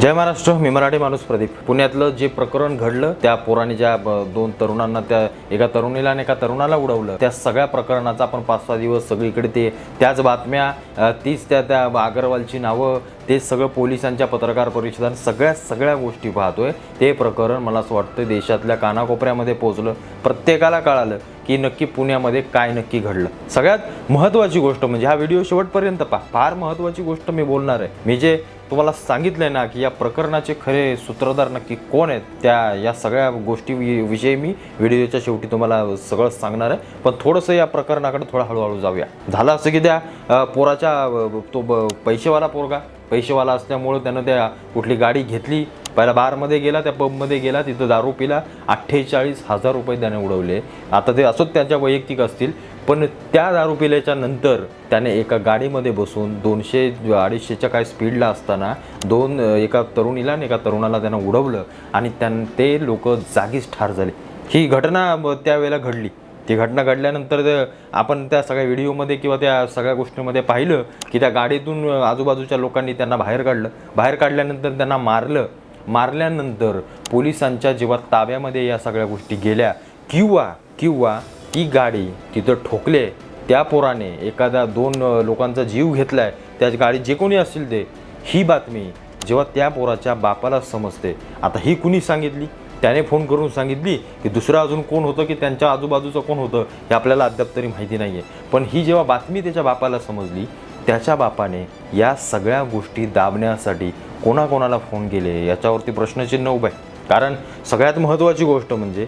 जय महाराष्ट्र मी मराठी माणूस प्रदीप. पुण्यातलं जे प्रकरण घडलं त्या पोराने ज्या दोन तरुणांना त्या एका तरुणीला आणि एका तरुणाला उडवलं त्या सगळ्या प्रकरणाचा आपण पाच सहा दिवस सगळीकडे ते त्याच बातम्या तीच त्या त्या अगरवालची नावं ते सगळं पोलिसांच्या पत्रकार परिषदां सगळ्या सगळ्या गोष्टी पाहतोय. ते प्रकरण मला असं वाटतं देशातल्या कानाकोपऱ्यामध्ये पोहोचलं प्रत्येकाला कळालं की नक्की पुण्यामध्ये काय नक्की घडलं. सगळ्यात महत्त्वाची गोष्ट म्हणजे हा व्हिडिओ शेवटपर्यंत पहा. फार महत्त्वाची गोष्ट मी बोलणार आहे. मी जे तुम्हाला सांगितलंय ना की या प्रकरणाचे खरे सूत्रधार नक्की कोण आहेत? त्या या सगळ्या गोष्टी विषयी मी व्हिडिओच्या शेवटी तुम्हाला सगळं सांगणार आहे. पण थोडंसं या प्रकरणाकडे थोडं हळूहळू जाऊया. झालं असं की त्या पोराच्या तो ब- पैसेवाला पोरगा. पैसेवाला असल्यामुळं त्यानं त्या कुठली गाडी घेतली. पहिला बारमध्ये गेला त्या पबमध्ये गेला तिथं दारू पिला. अठ्ठेचाळीस हजार रुपये त्याने उडवले. आता ते असोच त्याच्या वैयक्तिक असतील पण त्या दारू पिल्याच्या नंतर त्याने एका गाडीमध्ये बसून दोनशे अडीचशेच्या काय स्पीडला असताना दोन एका तरुणीला आणि एका तरुणाला त्यानं उडवलं आणि त्यां ते लोक जागीच ठार झाले. ही घटना त्यावेळेला घडली. ती घटना घडल्यानंतर आपण त्या सगळ्या व्हिडिओमध्ये किंवा त्या सगळ्या गोष्टीमध्ये पाहिलं की त्या गाडीतून आजूबाजूच्या लोकांनी त्यांना बाहेर काढलं. बाहेर काढल्यानंतर त्यांना मारलं. मारल्यानंतर पोलिसांच्या जेव्हा ताब्यामध्ये या सगळ्या गोष्टी गेल्या किंवा किंवा ती गाडी तिथं ठोकले त्या पोराने एखादा दोन लोकांचा जीव घेतलाय त्या गाडी जे कोणी असतील ते ही बातमी जेव्हा त्या पोराच्या बापाला समजते. आता ही कुणी सांगितली? त्याने फोन करून सांगितली की दुसरं अजून कोण होतं की त्यांच्या आजूबाजूचं कोण होतं हे आपल्याला अद्याप तरी माहिती नाही आहे पण ही जेव्हा बातमी त्याच्या बापाला समजली त्याच्या बापाने या सगळ्या गोष्टी दाबण्यासाठी कोणाकोणाला फोन केले याच्यावरती प्रश्नचिन्ह उभं आहे. कारण सगळ्यात महत्त्वाची गोष्ट म्हणजे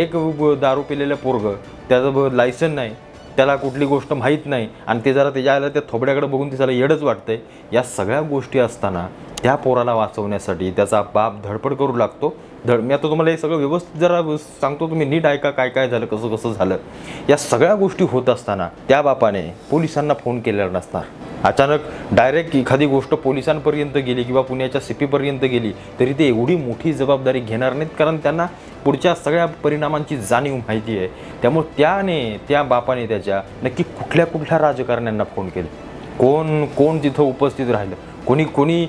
एक दारू पिलेलं पोरगं त्याचं लायसन नाही त्याला कुठली गोष्ट माहीत नाही आणि ते जरा त्याच्या आलं त्या थोबड्याकडे बघून त्याला येडच वाटतंय. या सगळ्या गोष्टी असताना त्या पोराला वाचवण्यासाठी त्याचा बाप धडपड करू लागतो. धड मी आता तुम्हाला हे सगळं व्यवस्थित जरा सांगतो तुम्ही नीट ऐका काय काय झालं कसं कसं झालं. या सगळ्या गोष्टी होत असताना त्या बापाने पोलिसांना फोन केलेला नसणार अचानक डायरेक्ट एखादी गोष्ट पोलिसांपर्यंत गेली किंवा पुण्याच्या सिपीपर्यंत गेली तरी ते एवढी मोठी जबाबदारी घेणार नाहीत कारण त्यांना पुढच्या सगळ्या परिणामांची जाणीव माहिती आहे. त्यामुळे त्याने त्या बापाने त्याच्या नक्की कुठल्या कुठल्या राजकारण्यांना फोन केले. कोण कोण तिथं उपस्थित राहिलं? कोणी कोणी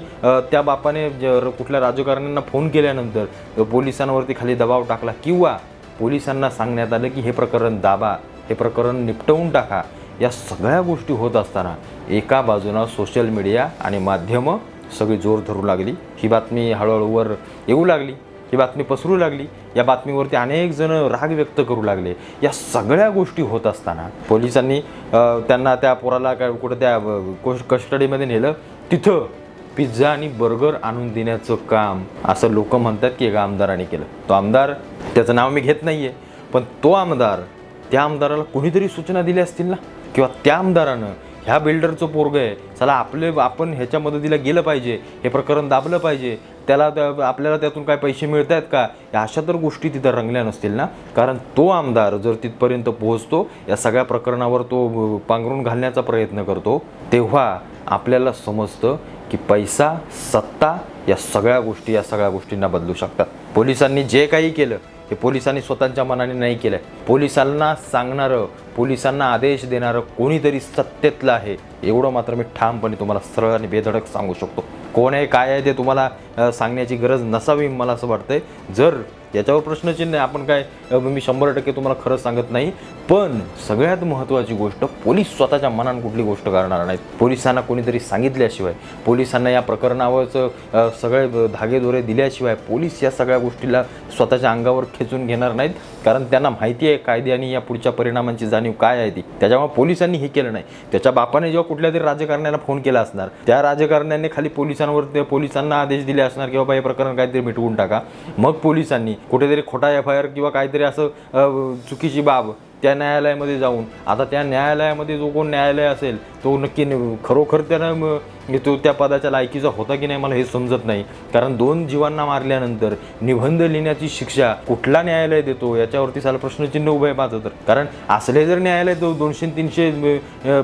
त्या बापाने जर कुठल्या राजकारण्यांना फोन केल्यानंतर पोलिसांवरती खाली दबाव टाकला किंवा पोलिसांना सांगण्यात आलं की हे प्रकरण दाबा हे प्रकरण निपटवून टाका या सगळ्या गोष्टी होत असताना एका बाजूनं सोशल मीडिया आणि माध्यमं सगळी जोर धरू लागली. ही बातमी हळूहळूवर येऊ लागली ही बातमी पसरू लागली या बातमीवरती अनेक जण राग व्यक्त करू लागले. या सगळ्या गोष्टी होत असताना पोलिसांनी त्यांना त्या पोराला काय कुठं त्या कोश- कस्टडीमध्ये नेलं तिथं पिझ्झा आणि बर्गर आणून देण्याचं काम असं लोक म्हणतात की एका आमदाराने केलं. तो आमदार त्याचं नाव मी घेत नाही आहे पण तो आमदार त्या आमदाराला कोणीतरी सूचना दिल्या असतील ना? किंवा त्या आमदारानं ह्या बिल्डरचं पोरगं आहे. चला आपले आपण ह्याच्या मदतीला गेलं पाहिजे. हे प्रकरण दाबलं पाहिजे. त्याला त्या- आपल्याला त्यातून काय पैसे मिळत आहेत का? या अशा तर गोष्टी तिथं रंगल्या नसतील ना? कारण तो आमदार जर तिथपर्यंत पोहोचतो या सगळ्या प्रकरणावर तो पांघरून घालण्याचा प्रयत्न करतो तेव्हा आपल्याला समजतं की पैसा सत्ता या सगळ्या गोष्टी या सगळ्या गोष्टींना बदलू शकतात. पोलिसांनी जे काही केलं हे पोलिसांनी स्वतःच्या मनाने नाही केलं पोलिसांना सांगणारं पोलिसांना आदेश देणारं कोणीतरी सत्तेतलं आहे एवढं मात्र मी ठामपणे तुम्हाला सरळ आणि बेधडक सांगू शकतो. कोण आहे काय आहे ते तुम्हाला सांगण्याची गरज नसावी मला असं वाटतंय. जर याच्यावर प्रश्नचिन्ह आहे. आपण काय मी शंभर टक्के तुम्हाला खरं सांगत नाही पण सगळ्यात महत्त्वाची गोष्ट पोलीस स्वतःच्या मनान कुठली गोष्ट करणार नाहीत. पोलिसांना कोणीतरी सांगितल्याशिवाय पोलिसांना या प्रकरणावरचं सगळे धागेदोरे दिल्याशिवाय पोलीस या सगळ्या गोष्टीला स्वतःच्या अंगावर खेचून घेणार नाहीत. कारण त्यांना माहिती आहे कायदे आणि या पुढच्या परिणामांची जाणीव काय आहे ती. त्याच्यामुळे पोलिसांनी हे केलं नाही. त्याच्या बापाने जेव्हा कुठल्या तरी राजकारण्याला फोन केला असणार त्या राजकारण्याने खाली पोलिसांवर ते पोलिसांना आदेश दिले असणार की बाबा हे प्रकरण काहीतरी मिटवून टाका. मग पोलिसांनी कुठेतरी खोटा एफ आय आर किंवा काहीतरी असं चुकीची बाब त्या न्यायालयामध्ये जाऊन. आता त्या न्यायालयामध्ये जो कोण न्यायालय असेल तो नक्की खरोखर त्यानं की तो त्या पदाच्या लायकीचा होता की नाही मला हे समजत नाही. कारण दोन जीवांना मारल्यानंतर निबंध लिहिण्याची शिक्षा कुठला न्यायालय देतो याच्यावरती साला प्रश्नचिन्ह उभं आहे माझं तर. कारण असले जर न्यायालय दो दोनशे तीनशे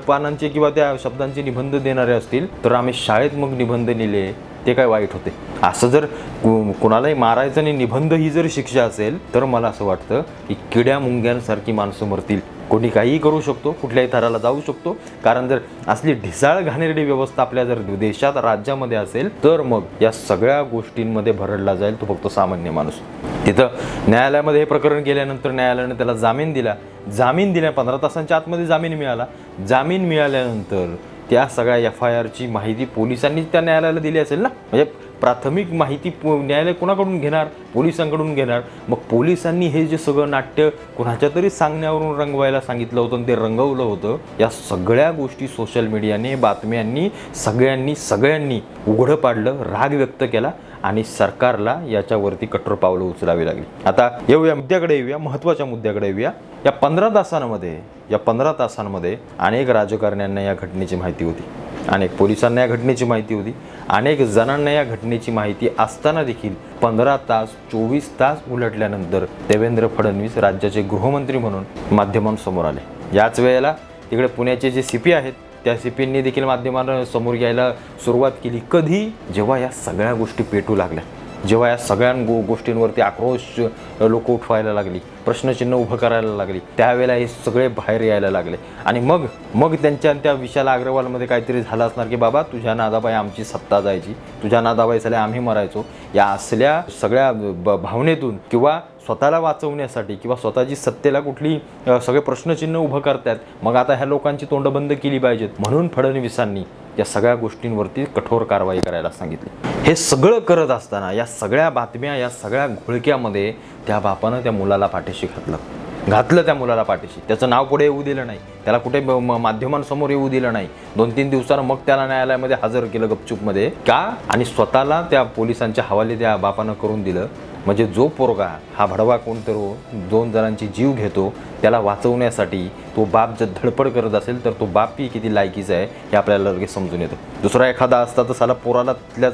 पानांचे किंवा त्या शब्दांचे निबंध देणारे असतील तर आम्ही शाळेत मग निबंध लिहिले ते काय वाईट होते. असं जर कु- कुणालाही मारायचं आणि निबंध ही जर शिक्षा असेल तर मला असं वाटतं की किड्या मुंग्यांसारखी माणसं मरतील. कोणी काहीही करू शकतो कुठल्याही थराला जाऊ शकतो. कारण जर असली ढिसाळ घाणेरडी व्यवस्था आपल्या जर देशात राज्यामध्ये असेल तर मग या सगळ्या गोष्टींमध्ये भरडला जाईल तो फक्त सामान्य माणूस. तिथं न्यायालयामध्ये हे प्रकरण गेल्यानंतर न्यायालयाने त्याला जामीन दिला. जामीन दिल्या पंधरा तासांच्या आतमध्ये जामीन मिळाला. जामीन मिळाल्यानंतर त्या सगळ्या एफ आय आरची माहिती पोलिसांनी त्या न्यायालयाला दिली असेल ना? म्हणजे प्राथमिक माहिती न्यायालय कोणाकडून घेणार? पोलिसांकडून घेणार. मग पोलिसांनी हे जे सगळं नाट्य कुणाच्या तरी सांगण्यावरून रंगवायला सांगितलं होतं आणि ते रंगवलं होतं या सगळ्या गोष्टी सोशल मीडियाने बातम्यांनी सगळ्यांनी सगळ्यांनी उघडं पाडलं राग व्यक्त केला आणि सरकारला याच्यावरती कठोर पावलं उचलावी लागली. आता येऊया मुद्द्याकडे येऊया महत्त्वाच्या मुद्द्याकडे येऊया. या पंधरा तासांमध्ये या पंधरा तासांमध्ये अनेक राजकारण्यांना या घटनेची माहिती होती. अनेक पोलिसांना या घटनेची माहिती होती. अनेक जणांना या घटनेची माहिती असताना देखील पंधरा तास चोवीस तास उलटल्यानंतर देवेंद्र फडणवीस राज्याचे गृहमंत्री म्हणून माध्यमांसमोर आले. याच वेळेला तिकडे पुण्याचे जे सी पी आहेत त्या सी पींनी देखील माध्यमांना समोर यायला सुरुवात केली. कधी? जेव्हा या सगळ्या गोष्टी पेटू लागल्या. जेव्हा या सगळ्या गो गोष्टींवरती आक्रोश लोक उठवायला लागली प्रश्नचिन्ह उभं करायला लागली त्यावेळेला हे सगळे बाहेर यायला लागले. आणि मग मग त्यांच्या त्या विशाल अग्रवालमध्ये काहीतरी झालं असणार की बाबा तुझ्या नादाबाई आमची सत्ता जायची तुझ्या नादाबाई झाल्या आम्ही मरायचो. या असल्या सगळ्या ब- भावनेतून किंवा स्वतःला वाचवण्यासाठी किंवा स्वतःची सत्तेला कुठली सगळे प्रश्नचिन्ह उभं करतात मग आता ह्या लोकांची तोंड बंद केली पाहिजेत. म्हणून फडणवीसांनी या सगळ्या गोष्टींवरती कठोर कारवाई करायला सांगितली. हे सगळं करत असताना या सगळ्या बातम्या या सगळ्या घोळक्यामध्ये त्या बापानं त्या मुलाला पाठीशी घातलं. घातलं त्या मुलाला पाठीशी. त्याचं नाव पुढे येऊ दिलं नाही. त्याला कुठे ब- म- माध्यमांसमोर येऊ दिलं नाही. दोन तीन दिवसानं मग त्याला न्यायालयामध्ये हजर केलं गपचूपमध्ये. का? आणि स्वतःला त्या पोलिसांच्या हवाले त्या बापानं करून दिलं. म्हणजे जो पोरगा हा भडवा कोणतरो हो, दोन जणांची जीव घेतो त्याला वाचवण्यासाठी तो बाप जर धडपड करत असेल तर तो बापही किती लायकीचा आहे हे आपल्याला लगेच समजून येतं. दुसरा एखादा असता तर साला पोराला तिथल्याच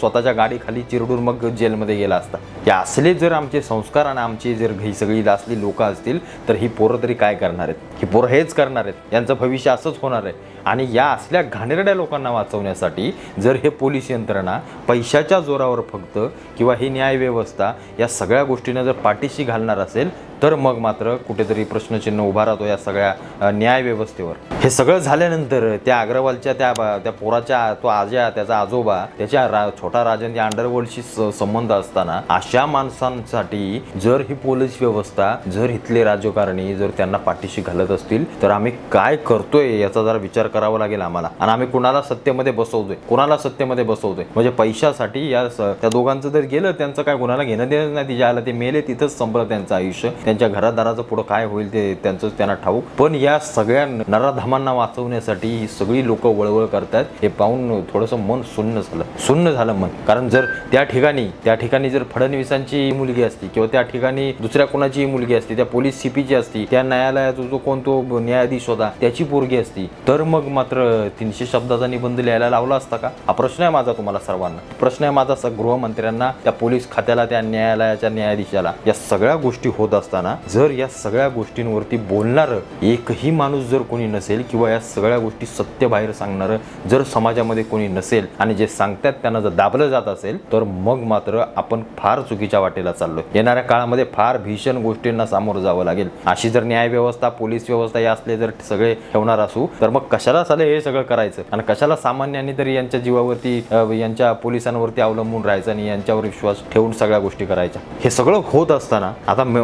स्वतःच्या गाडीखाली चिरडून मग जेलमध्ये गेला असता. हे असले जर आमचे संस्कार आणि आमची जर ही सगळी असली लोक असतील तर ही पोरं तरी काय करणार आहेत? ही पोरं हेच करणार आहेत. यांचं भविष्य असंच होणार आहे. आणि या असल्या घाणेरड्या लोकांना वाचवण्यासाठी जर हे पोलीस यंत्रणा पैशाच्या जोरावर फक्त किंवा ही न्यायव्यवस्था या सगळ्या गोष्टींना जर पाठीशी घालणार असेल तर मग मात्र कुठेतरी प्रश्नचिन्ह उभा राहतो या सगळ्या न्यायव्यवस्थेवर हे सगळं झाल्यानंतर त्या अग्रवालच्या त्या त्या पोराच्या तो आजा त्याचा आजोबा त्याच्या रा, छोटा राजन या अंडरवर्ल्डशी स- संबंध असताना अशा माणसांसाठी जर ही पोलीस व्यवस्था जर इथले राजकारणी जर त्यांना पाठीशी घालत असतील तर आम्ही काय करतोय याचा जरा विचार करावा लागेल आम्हाला. आणि आम्ही कुणाला सत्तेमध्ये बसवतोय? कुणाला सत्तेमध्ये बसवतोय? म्हणजे पैशासाठी या त्या दोघांचं जर गेलं त्यांचं काय कुणाला घेणं देणं नाही ज्याला ते मेले तिथंच संपलं त्यांचं आयुष्य. त्यांच्या घरादाराचं पुढं काय होईल ते त्यांचं त्यांना ठाऊक. पण या सगळ्या नराधामांना वाचवण्यासाठी ही सगळी लोक वळवळ करतात हे पाहून थोडंसं मन सुन्न झालं. सुन्न झालं मन. कारण जर त्या ठिकाणी त्या ठिकाणी जर फडणवीसांची मुलगी असती किंवा त्या ठिकाणी दुसऱ्या कोणाची मुलगी असती त्या पोलीस सीपीची असती त्या न्यायालयाचा जो कोण तो न्यायाधीश होता त्याची पोरगी असती तर मग मात्र तीनशे शब्दाचा निबंध लिहायला लावला असता का? हा प्रश्न आहे माझा तुम्हाला सर्वांना. प्रश्न आहे माझा गृहमंत्र्यांना त्या पोलीस खात्याला त्या न्यायालयाच्या न्यायाधीशाला. या सगळ्या गोष्टी होत असतात असताना जर या सगळ्या गोष्टींवरती बोलणारं एकही माणूस जर कोणी नसेल किंवा या सगळ्या गोष्टी सत्य बाहेर सांगणारं जर समाजामध्ये कोणी नसेल आणि जे सांगतात त्यांना जर दाबलं जात असेल तर मग मात्र आपण फार चुकीच्या वाटेला चाललोय. येणाऱ्या काळामध्ये फार भीषण गोष्टींना सामोरं जावं लागेल. अशी जर न्याय व्यवस्था पोलीस व्यवस्था या असले जर सगळे ठेवणार असू तर मग कशाला चालेल हे सगळं करायचं? आणि कशाला सामान्यांनी तरी यांच्या जीवावरती यांच्या पोलिसांवरती अवलंबून राहायचं आणि यांच्यावर विश्वास ठेवून सगळ्या गोष्टी करायच्या? हे सगळं होत असताना आता म-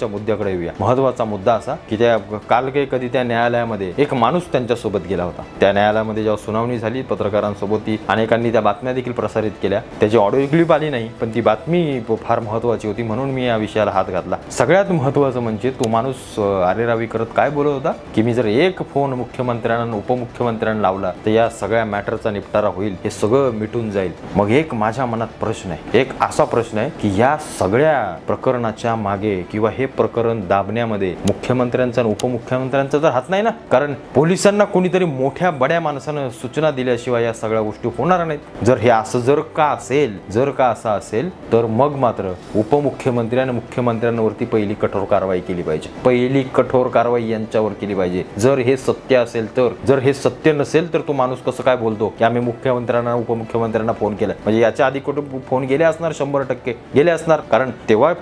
महत्त्वाच्या मुद्द्याकडे येऊया. महत्त्वाचा मुद्दा असा की त्या काल काही कधी त्या न्यायालयामध्ये एक माणूस त्यांच्यासोबत गेला होता. त्या न्यायालयामध्ये जेव्हा सुनावणी झाली पत्रकारांसोबत ती अनेकांनी त्या बातम्या देखील प्रसारित केल्या. त्याची ऑडिओ क्लिप आली नाही पण ती बातमी फार महत्वाची होती म्हणून मी या विषयाला हात घातला. सगळ्यात महत्वाचं म्हणजे तो माणूस अरेरावी करत काय बोलत होता? की मी जर एक फोन मुख्यमंत्र्यांना उपमुख्यमंत्र्यांना लावला तर या सगळ्या मॅटरचा निपटारा होईल हे सगळं मिटून जाईल. मग एक माझ्या मनात प्रश्न आहे. एक असा प्रश्न आहे की या सगळ्या प्रकरणाच्या मागे किंवा हे प्रकरण दाबण्यामध्ये मुख्यमंत्र्यांचा आणि उपमुख्यमंत्र्यांचा तर हात नाही ना? कारण पोलिसांना कोणीतरी मोठ्या बड्या माणसानं सूचना दिल्याशिवाय या सगळ्या गोष्टी होणार नाहीत. जर हे असं जर का असेल जर का असं असेल तर मग मात्र उपमुख्यमंत्री आणि मुख्यमंत्र्यांवरती पहिली कठोर कारवाई केली पाहिजे. पहिली कठोर कारवाई यांच्यावर केली पाहिजे. जर हे सत्य असेल तर जर हे सत्य नसेल तर तो माणूस कसं काय बोलतो? की आम्ही मुख्यमंत्र्यांना उपमुख्यमंत्र्यांना फोन केला. म्हणजे याच्या आधी कुठे फोन गेले असणार शंभर टक्के? गेले असणार. कारण तेव्हा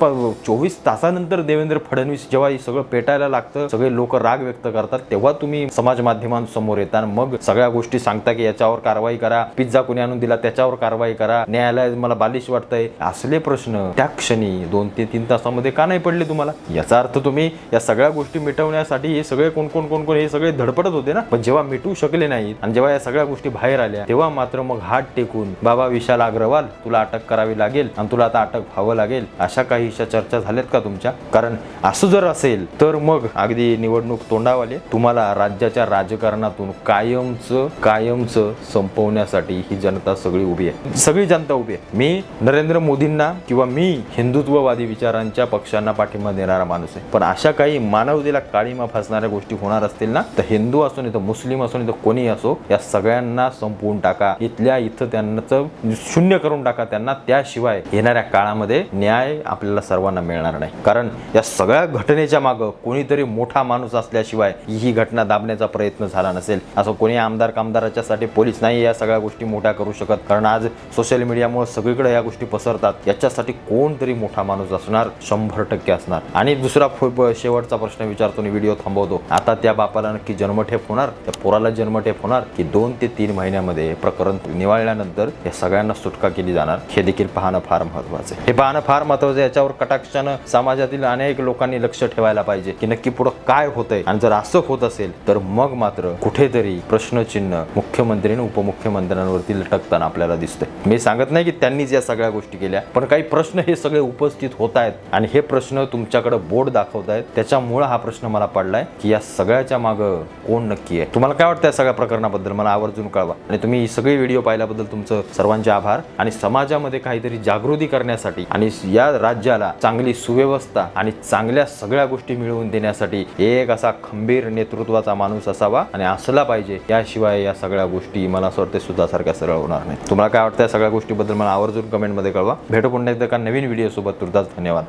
चोवीस तासानंतर देव देवेंद्र फडणवीस जेव्हा हे सगळं पेटायला लागतं सगळे लोक राग व्यक्त करतात तेव्हा तुम्ही समाज माध्यमांसमोर येता आणि मग सगळ्या गोष्टी सांगता की याच्यावर कारवाई करा पिझ्झा कोणी आणून दिला त्याच्यावर कारवाई करा न्यायालय मला बालिश वाटतंय असले प्रश्न त्या क्षणी दोन ते तीन तासामध्ये का नाही पडले तुम्हाला? याचा अर्थ तुम्ही या सगळ्या गोष्टी मिटवण्यासाठी हे सगळे कोण कोण कोण कोण हे सगळे धडपडत होते ना? पण जेव्हा मिटू शकले नाहीत आणि जेव्हा या सगळ्या गोष्टी बाहेर आल्या तेव्हा मात्र मग हात टेकून बाबा विशाल अग्रवाल तुला अटक करावी लागेल आणि तुला आता अटक व्हावं लागेल अशा काही चर्चा झाल्यात का तुमच्या? कारण असं जर असेल तर मग अगदी निवडणूक तोंडावाले तुम्हाला राज्याच्या राजकारणातून कायमचं कायमचं संपवण्यासाठी ही जनता सगळी उभी आहे. सगळी जनता उभी आहे. मी नरेंद्र मोदींना किंवा मी हिंदुत्ववादी विचारांच्या पक्षांना पाठिंबा देणारा माणूस आहे. पण अशा काही मानवतेला काळीमा फासणाऱ्या गोष्टी होणार असतील ना तर हिंदू असो नाही तर मुस्लिम असो नाही तर कोणी असो या सगळ्यांना संपवून टाका. इथल्या इथं त्यांचं शून्य करून टाका त्यांना. त्याशिवाय येणाऱ्या काळामध्ये न्याय आपल्याला सर्वांना मिळणार नाही. कारण या सगळ्या घटनेच्या मागं कोणीतरी मोठा माणूस असल्याशिवाय ही घटना दाबण्याचा प्रयत्न झाला नसेल. असं कोणी आमदार कामदाराच्यासाठी पोलीस नाही या सगळ्या गोष्टी मोठ्या करू शकत. कारण आज सोशल मीडियामुळे सगळीकडे या गोष्टी पसरतात. याच्यासाठी कोणतरी मोठा माणूस असणार शंभर टक्के असणार. आणि दुसरा शेवटचा प्रश्न विचारतो आणि व्हिडिओ थांबवतो. आता त्या बापाला नक्की जन्मठेप होणार? त्या पोराला जन्मठेप होणार? की दोन ते तीन महिन्यामध्ये हे प्रकरण निवाळल्यानंतर या सगळ्यांना सुटका केली जाणार? हे देखील पाहणं फार महत्वाचं आहे. हे पाहणं फार महत्वाचं आहे. याच्यावर कटाक्षानं समाजातील अनेक लोकांनी लक्ष ठेवायला पाहिजे की नक्की पुढं काय होतंय. आणि जर असं होत असेल तर मग मात्र कुठेतरी प्रश्नचिन्ह मुख्यमंत्री आणि उपमुख्यमंत्र्यांवरती लटकताना आपल्याला दिसतंय. मी सांगत नाही की त्यांनीच या सगळ्या गोष्टी केल्या पण काही प्रश्न हे सगळे उपस्थित होत आहेत आणि हे प्रश्न तुमच्याकडे बोर्ड दाखवत आहेत त्याच्यामुळं हा प्रश्न मला पडलाय की या सगळ्याच्या मागं कोण नक्की आहे? तुम्हाला काय वाटतं या सगळ्या प्रकरणाबद्दल? मला आवर्जून कळवा. आणि तुम्ही ही सगळी व्हिडिओ पाहिल्याबद्दल तुमचं सर्वांचे आभार. आणि समाजामध्ये काहीतरी जागृती करण्यासाठी आणि या राज्याला चांगली सुव्यवस्था आणि चांगल्या सगळ्या गोष्टी मिळवून देण्यासाठी एक असा खंबीर नेतृत्वाचा माणूस असावा आणि असला पाहिजे याशिवाय या सगळ्या गोष्टी मला असं वाटतं सुद्धा सारख्या सरळ होणार नाही तुम्हाला काय वाटतं या सगळ्या गोष्टीबद्दल मला आवर्जून कमेंटमध्ये कळवा. भेटू पुन्हा एकदा का नवीन व्हिडिओसोबत तुर्तास धन्यवाद.